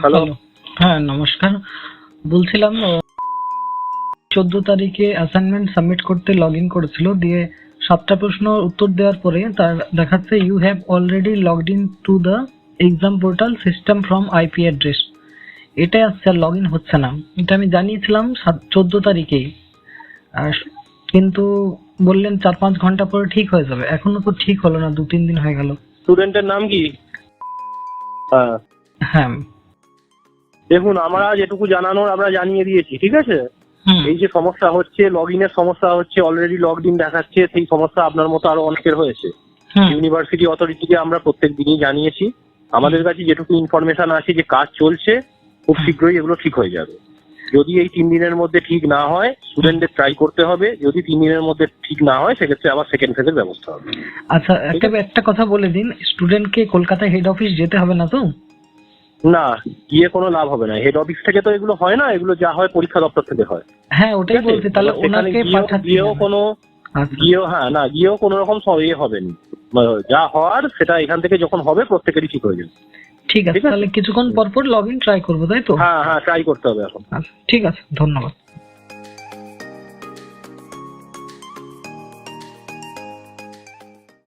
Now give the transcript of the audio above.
Hello হ্যাঁ নমস্কার। বলছিলাম চোদ্দ তারিখে অ্যাসাইনমেন্ট সাবমিট করতে লগ ইন করেছিল দিয়ে সাতটা প্রশ্ন উত্তর দেওয়ার পরে তার দেখাচ্ছে you have already logged in to the exam portal system from IP address এটাই আসছে আর লগ ইন হচ্ছে না। এটা আমি জানিয়েছিলাম চোদ্দ তারিখেই। আর কিন্তু বললেন চার পাঁচ ঘণ্টা পরে ঠিক হয়ে যাবে। এখনও তো ঠিক হলো না দু তিন দিন হয়ে গেল। স্টুডেন্টের নাম কি? হ্যাঁ। দেখুন আমরা যেটুকু জানানোর আমরা জানিয়ে দিয়েছি ঠিক আছে? এই যে সমস্যা হচ্ছে লগ ইনের সমস্যা হচ্ছে অলরেডি লগ ইন দেখাচ্ছে সেই সমস্যা আপনার মতো আরও অনেকের হয়েছে। ইউনিভার্সিটি অথরিটিকে আমরা প্রত্যেক দিনই জানিয়েছি। আমাদের কাছে যেটুকু ইনফরমেশন আছে যে কাজ চলছে খুব শীঘ্রই এগুলো ঠিক হয়ে যাবে। যদি এই তিন দিনের মধ্যে ঠিক না হয় স্টুডেন্টদের ট্রাই করতে হবে। যদি তিন দিনের মধ্যে ঠিক না হয় সেক্ষেত্রে আবার সেকেন্ড ফেজের ব্যবস্থা হবে। আচ্ছা একটা একটা কথা বলে দিন স্টুডেন্টকে কলকাতা হেড অফিস যেতে হবে না তো? না গিয়ে কোনো লাভ হবে না। হেড অফিস থেকে তো এগুলো হয় না এগুলো যা হয় পরীক্ষা দপ্তর থেকে হয়। হ্যাঁ ওটাই বলছি তাহলে ওনাকে গিয়েও- কোনো আচ্ছা, গিয়েও হ্যাঁ না গিয়েও কোনো রকম ইয়ে হবে না। মানে যা হওয়ার সেটা এখান থেকে যখন হবে প্রত্যেকেরই ঠিক হয়ে যাবে। ঠিক আছে তাহলে কিছুক্ষণ পর পর লগ ইন ট্রাই করব তাই তো? হ্যাঁ হ্যাঁ ট্রাই করতে হবে এখন। আচ্ছা ঠিক আছে ধন্যবাদ।